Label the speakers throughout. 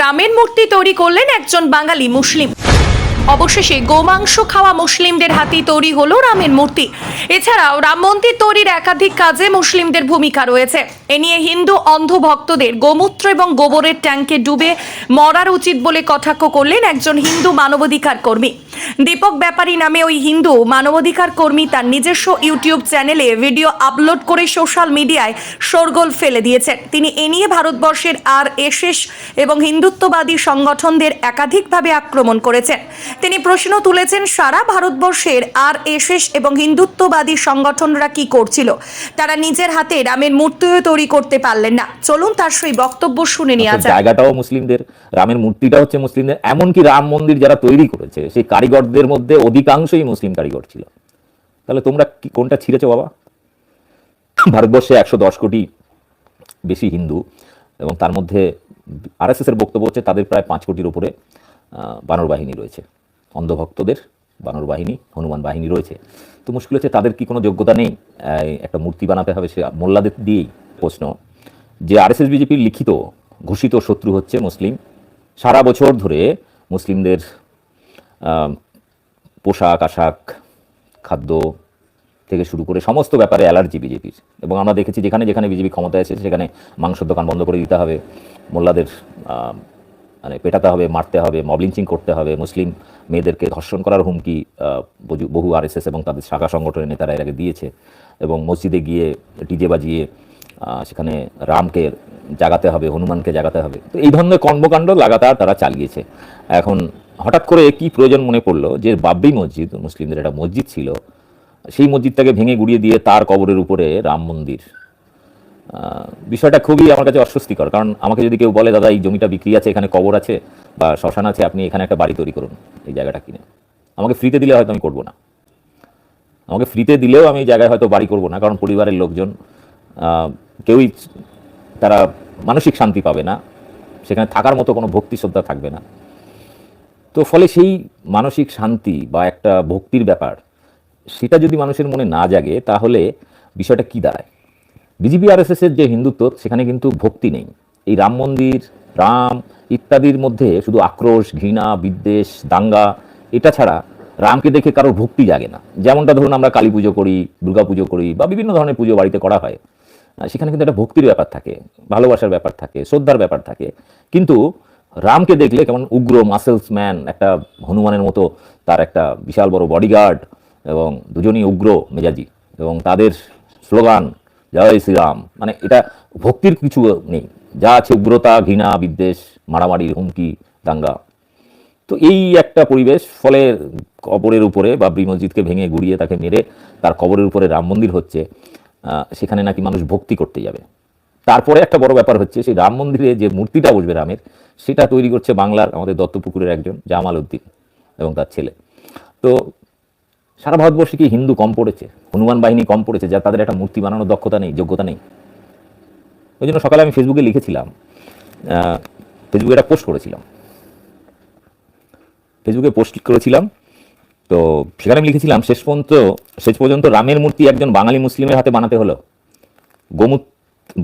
Speaker 1: রামের মূর্তি তৈরি করলেন একজন বাঙালি মুসলিম। অবশেষে গোমাংস খাওয়া মুসলিমদের হাতেই তৈরি হলো রামের মূর্তি। এছাড়াও রাম মন্দির তৈরির একাধিক কাজে মুসলিমদের ভূমিকা রয়েছে। এ নিয়ে হিন্দু অন্ধ ভক্তদের গোমূত্র এবং গোবরের ট্যাঙ্কে ডুবে মরার উচিত বলে কটাক্ষ করলেন একজন হিন্দু মানবাধিকার কর্মী। দীপক ব্যাপারী নামে ওই হিন্দু মানবাধিকার কর্মী তার নিজস্ব ইউটিউব চ্যানেলে ভিডিও আপলোড করে সোশ্যাল মিডিয়ায় শোরগোল ফেলে দিয়েছেন। তিনি এ নিয়ে ভারতবর্ষের আর এসএস এবং হিন্দুত্ববাদী সংগঠনদের একাধিকভাবে আক্রমণ করেছেন। তিনি প্রশ্ন তুলেছেন সারা ভারতবর্ষের আর এসএস এবং হিন্দুত্ববাদী সংগঠনরা কি করছিল? তারা নিজের হাতে রামের মূর্তিও তৈরি করতে পারলেন না। চলুন তার সেই বক্তব্য শুনে নেওয়া
Speaker 2: অর্থাৎ
Speaker 1: যাক।
Speaker 2: জায়গাটাও মুসলিমদের রামের মূর্তিটা হচ্ছে মুসলিমদের এমনকি রাম মন্দির যারা তৈরি করেছে সেই কারিগরদের মধ্যে অধিকাংশই মুসলিম কারিগর ছিল। তাহলে তোমরা কি কোনটা ছিঁড়েছো বাবা? ভারতবর্ষে একশো দশ কোটি বেশি হিন্দু এবং তার মধ্যে আরএসএস এর বক্তব্য হচ্ছে তাদের প্রায় পাঁচ কোটির উপরে বানর বাহিনী রয়েছে। অন্ধভক্তদের বানর বাহিনী, হনুমান বাহিনী রয়েছে। তো মুশকিল হচ্ছে তাদের কি কোনো যোগ্যতা নেই? একটা মূর্তি বানাতে হবে সে মোল্লাদের দিয়েই প্রশ্ন। যে আরএসএস বিজেপির লিখিত, ঘোষিত শত্রু হচ্ছে মুসলিম। সারা বছর ধরে মুসলিমদের পোশাক, আশাক, খাদ্য থেকে শুরু করে সমস্ত ব্যাপারে অ্যালার্জি বিজেপির এবং আমরা দেখেছি যেখানে যেখানে বিজেপি ক্ষমতায় এসেছে, সেখানে মাংসের দোকান বন্ধ করে দিতে হবে। মোল্লাদের মানে পেটাতে হবে, মারতে হবে মবলিঞ্চিং করতে হবে। মুসলিম মেয়েদেরকে ধর্ষণ করার হুমকি বহু- আরএসএস এবং তাদের শাখা সংগঠনের নেতারা এর আগে দিয়েছে এবং মসজিদে গিয়ে ডিজে বাজিয়ে সেখানে রামকে জাগাতে হবে, হনুমানকে জাগাতে হবে। তো এই ধরনের কর্মকাণ্ড লাগাতার তারা চালিয়েছে। এখন হঠাৎ করে কি প্রয়োজন মনে পড়ল যে বাব্রি মসজিদ, মুসলিমদের একটা মসজিদ ছিল, সেই মসজিদটাকে ভেঙে গুড়িয়ে দিয়ে তার কবরের উপরে রাম মন্দির। বিষয়টা খুবই আমার কাছে অস্বস্তিকর। কারণ আমাকে যদি কেউ বলে, দাদা, এই জমিটা বিক্রি আছে, এখানে কবর আছে বা শ্মশান আছে, আপনি এখানে একটা বাড়ি তৈরি করুন, এই জায়গাটা কিনে। আমাকে ফ্রিতে দিলে হয়তো আমি করব না। আমাকে ফ্রিতে দিলেও আমি এই জায়গায় হয়তো বাড়ি করব না, কারণ পরিবারের লোকজন কেউই তারা মানসিক শান্তি পাবে না, সেখানে থাকার মতো কোনো ভক্তি শ্রদ্ধা থাকবে না। তো ফলে সেই মানসিক শান্তি বা একটা ভক্তির ব্যাপার, সেটা যদি মানুষের মনে না জাগে, তাহলে বিষয়টা কি দাঁড়ায়? বিজেপি আর এর যে হিন্দুত্ব, সেখানে কিন্তু ভক্তি নেই। এই রাম মন্দির, রাম ইত্যাদির মধ্যে শুধু আক্রোশ, ঘৃণা, বিদ্বেষ, দাঙ্গা, এটা ছাড়া রামকে দেখে কারোর ভক্তি জাগে না। যেমনটা ধরুন আমরা কালী পুজো করি, দুর্গা পুজো করি, বা বিভিন্ন ধরনের পুজো বাড়িতে করা হয়। সেখানে কিন্তু একটা ভক্তির ব্যাপার থাকে, ভালোবাসার ব্যাপার থাকে, শ্রদ্ধার ব্যাপার থাকে। কিন্তু রামকে দেখলে কেমন উগ্র মাসেলস ম্যান একটা হনুমানের মতো তার একটা বিশাল বড় বডিগার্ড এবং দুজনই উগ্র মেজাজি এবং তাদের স্লোগান জয় শ্রীরাম। মানে এটা ভক্তির কিছু নেই। যা আছে উগ্রতা, ঘৃণা, বিদ্বেষ মারামারি হুমকি, দাঙ্গা। তো এই একটা পরিবেশ ফলে কবরের উপরে বাবরি মসজিদকে ভেঙে গুড়িয়ে তাকে মেরে তার কবরের উপরে রাম মন্দির হচ্ছে সেখানে নাকি মানুষ ভক্তি করতে যাবে। তারপরে একটা বড় ব্যাপার হচ্ছে, সেই রাম মন্দিরে যে মূর্তিটা বসবে রামের, সেটা তৈরি করছে বাংলার আমাদের দত্তপুকুরের একজন জামাল উদ্দিন এবং তার ছেলে। তো সারা ভারতবর্ষে কি হিন্দু কম পড়েছে? হনুমান বাহিনী কম পড়েছে, যা তাদের একটা মূর্তি বানানোর দক্ষতা নেই, যোগ্যতা নেই। ওই জন্য সকালে আমি ফেসবুকে লিখেছিলাম ফেসবুকে একটা পোস্ট করেছিলাম। ফেসবুকে পোস্ট করেছিলাম, তো সেখানে আমি লিখেছিলাম, শেষ পর্যন্ত শেষ পর্যন্ত রামের মূর্তি একজন বাঙালি মুসলিমের হাতে বানাতে হলো। গোমূত,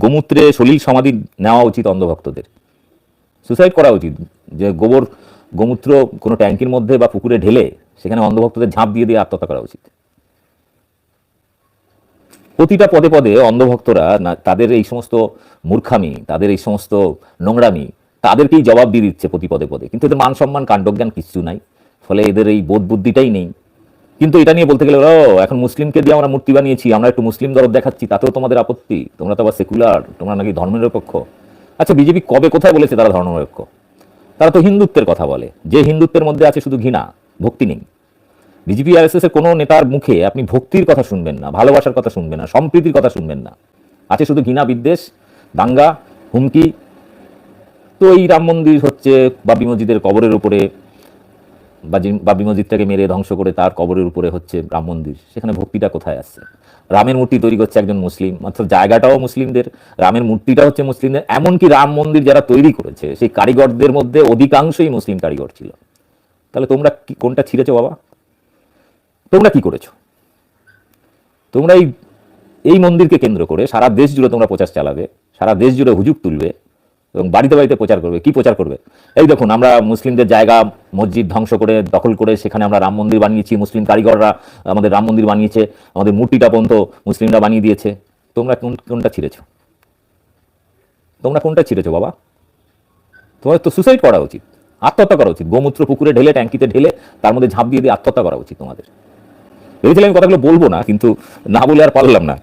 Speaker 2: গোমূত্রে সলিল সমাধি নেওয়া উচিত অন্ধভক্তদের। সুসাইড করা উচিত। যে গোবর, গোমূত্র কোনো ট্যাঙ্কির মধ্যে বা পুকুরে ঢেলে সেখানে অন্ধভক্তদের ঝাঁপ দিয়ে দিয়ে আত্মহত্যা করা উচিত। প্রতিটা পদে পদে অন্ধভক্তরা তাদের এই সমস্ত মূর্খামি, তাদের এই সমস্ত নোংরামি, তাদেরকেই জবাব দিয়ে দিচ্ছে প্রতি পদে পদে। কিন্তু এদের মান সম্মান, কাণ্ডজ্ঞান কিছু নাই। ফলে এদের এই বোধ বুদ্ধিটাই নেই। কিন্তু এটা নিয়ে বলতে গেলে, ও, এখন মুসলিমকে দিয়ে আমরা মূর্তি বানিয়েছি, আমরা একটু মুসলিম দরদ দেখাচ্ছি, তাতেও তোমাদের আপত্তি। তোমরা তো আবার সেকুলার, তোমরা নাকি ধর্মনিরপেক্ষ? আচ্ছা বিজেপি কবে কোথায় বলেছে তারা ধর্মনিরপেক্ষ? তারা তো হিন্দুত্বের কথা বলে। যে হিন্দুত্বের মধ্যে আছে শুধু ঘৃণা, ভক্তি নেই। বিজেপি আর এর কোনো নেতার মুখে আপনি ভক্তির কথা শুনবেন না, ভালোবাসার কথা শুনবেন না, সম্প্রীতির কথা শুনবেন না। আছে শুধু ঘৃণা, বিদ্বেষ, দাঙ্গা, হুমকি। তো এই রাম মন্দির হচ্ছে বাবরি মসজিদের কবরের উপরে বাবরি মসজিদটাকে মেরে ধ্বংস করে তার কবরের উপরে হচ্ছে রাম মন্দির। সেখানে ভক্তিটা কোথায় আসছে? রামের মূর্তি তৈরি করছে একজন মুসলিম মাত্র জায়গাটাও মুসলিমদের, রামের মূর্তিটা হচ্ছে মুসলিমদের, এমনকি রাম মন্দির যারা তৈরি করেছে, সেই কারিগরদের মধ্যে অধিকাংশই মুসলিম কারিগর ছিল। তাহলে তোমরা কোনটা ছিঁড়েছো বাবা? তোমরা কি করেছ? তোমরা এই এই মন্দিরকে কেন্দ্র করে সারা দেশ জুড়ে তোমরা প্রচার চালাবে, সারা দেশ জুড়ে হুজুক তুলবে এবং বাড়িতে বাড়িতে প্রচার করবে। কি প্রচার করবে? এই দেখুন, আমরা মুসলিমদের জায়গা মসজিদ ধ্বংস করে দখল করে সেখানে আমরা রাম মন্দির বানিয়েছি, মুসলিম কারিগররা আমাদের রাম মন্দির বানিয়েছে, আমাদের মূর্তিটা পর্যন্ত মুসলিমরা বানিয়ে দিয়েছে। তোমরা কোন, কোনটা ছিঁড়েছ? তোমরা কোনটা ছিঁড়েছো বাবা? তোমার তো সুসাইড করা উচিত, আত্মহত্যা করা উচিত। গোমূত্র পুকুরে ঢেলে, ট্যাঙ্কিতে ঢেলে, তার মধ্যে ঝাঁপ দিয়ে দিয়ে আত্মহত্যা করা উচিত তোমাদের। ভেবেছিলাম আমি কথাগুলো বলব না কিন্তু না বলে আর পারলাম না।